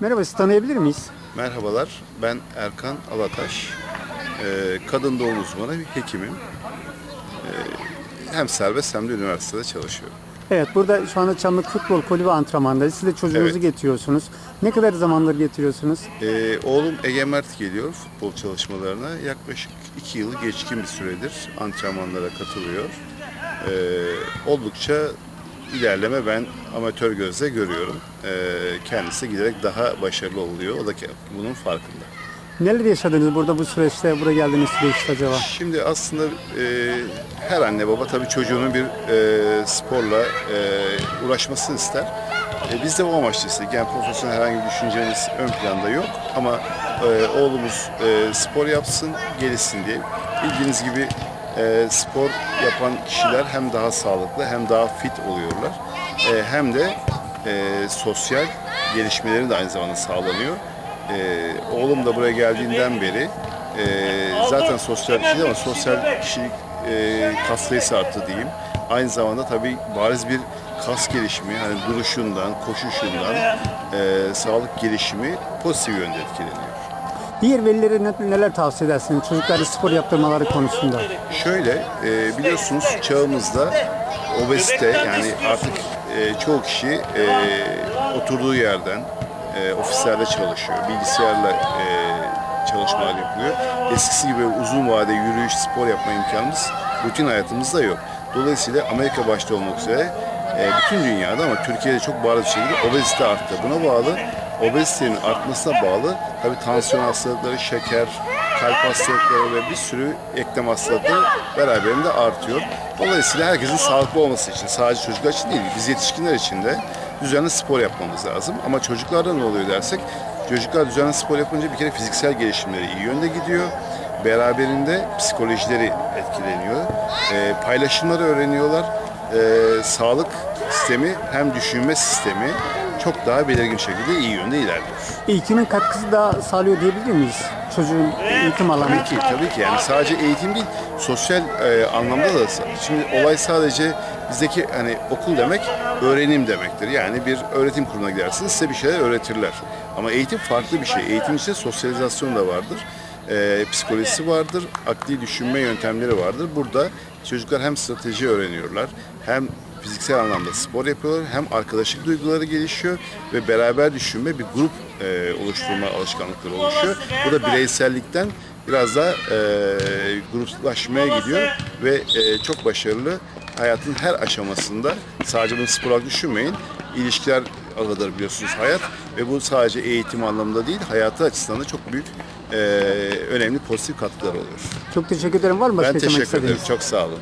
Merhaba, sizi tanıyabilir miyiz? Merhabalar, ben Erkan Alataş. Ee, kadın doğum uzmanı bir hekimim. Ee, hem serbest hem de üniversitede çalışıyorum. Evet, burada şu anda Çamlık Futbol Kulübü antrenmandayız. Siz de çocuğunuzu Evet. getiriyorsunuz. Ne kadar zamandır getiriyorsunuz? Ee, oğlum Ege Mert geliyor futbol çalışmalarına. Yaklaşık iki yılı geçkin bir süredir antrenmanlara katılıyor. Ee, oldukça ilerleme ben amatör gözle görüyorum. Ee, kendisi giderek daha başarılı oluyor. O da bunun farkında. Neler yaşadınız burada bu süreçte, buraya geldiğiniz süreçte acaba? Şimdi aslında e, her anne baba tabii çocuğunun bir e, sporla e, uğraşmasını ister. E, biz de o amaçla istedik. Yani profesyonel herhangi bir düşüncemiz ön planda yok. Ama e, oğlumuz e, spor yapsın, gelişsin diye. Bildiğiniz gibi e, spor yapan kişiler hem daha sağlıklı hem daha fit oluyorlar. E, hem de e, sosyal gelişmeleri de aynı zamanda sağlanıyor. E, oğlum da buraya geldiğinden beri e, zaten sosyal kişi ama sosyal kişilik e, kas sayısı arttı diyeyim. Aynı zamanda tabii bariz bir kas gelişimi, hani duruşundan, koşuşundan e, sağlık gelişimi pozitif yönde etkileniyor. Diğer velilere ne- neler tavsiye edersiniz çocukları spor yaptırmaları konusunda? Şöyle e, biliyorsunuz çağımızda obezite yani artık e, çoğu kişi e, oturduğu yerden e, ofislerde çalışıyor. Bilgisayarla e, çalışmalar yapılıyor. Eskisi gibi uzun vade yürüyüş, spor yapma imkanımız rutin hayatımızda yok. Dolayısıyla Amerika başta olmak üzere e, bütün dünyada ama Türkiye'de çok bariz bir şekilde obezite arttı. Buna bağlı obezitenin artmasına bağlı tabii tansiyon hastalıkları, şeker, kalp hastalıkları ve bir sürü eklem hastalıkları beraberinde artıyor. Dolayısıyla herkesin sağlıklı olması için, sadece çocuklar için değil, biz yetişkinler için de düzenli spor yapmamız lazım. Ama çocuklarda ne oluyor dersek, çocuklar düzenli spor yapınca bir kere fiziksel gelişimleri iyi yönde gidiyor. Beraberinde psikolojileri etkileniyor. Ee, paylaşımları öğreniyorlar. Ee, sağlık sistemi hem düşünme sistemi çok daha belirgin şekilde iyi yönde ilerliyor. Eğitimin katkısı da sağlıyor diyebilir miyiz? Çocuğun eğitim alanı. Tabii ki, tabii ki. Yani sadece eğitim değil, sosyal e, anlamda da. Şimdi olay sadece bizdeki hani okul demek öğrenim demektir. Yani bir öğretim kurumuna gidersiniz, size bir şeyler öğretirler. Ama eğitim farklı bir şey. Eğitim içinde sosyalizasyon da vardır. E, psikolojisi vardır, akli düşünme yöntemleri vardır. Burada çocuklar hem strateji öğreniyorlar, hem fiziksel anlamda spor yapıyorlar, hem arkadaşlık duyguları gelişiyor ve beraber düşünme bir grup e, oluşturma alışkanlıkları oluşuyor. Bu da bireysellikten biraz da e, gruplaşmaya gidiyor ve e, çok başarılı hayatın her aşamasında sadece bunu spor olarak düşünmeyin. İlişkiler ağıdır biliyorsunuz hayat ve bu sadece eğitim anlamında değil hayatı açısından da çok büyük e, önemli pozitif katkılar oluyor. Çok teşekkür ederim. Var mı başka Ben eklemek teşekkür ederim. istediğiniz? Çok sağ olun.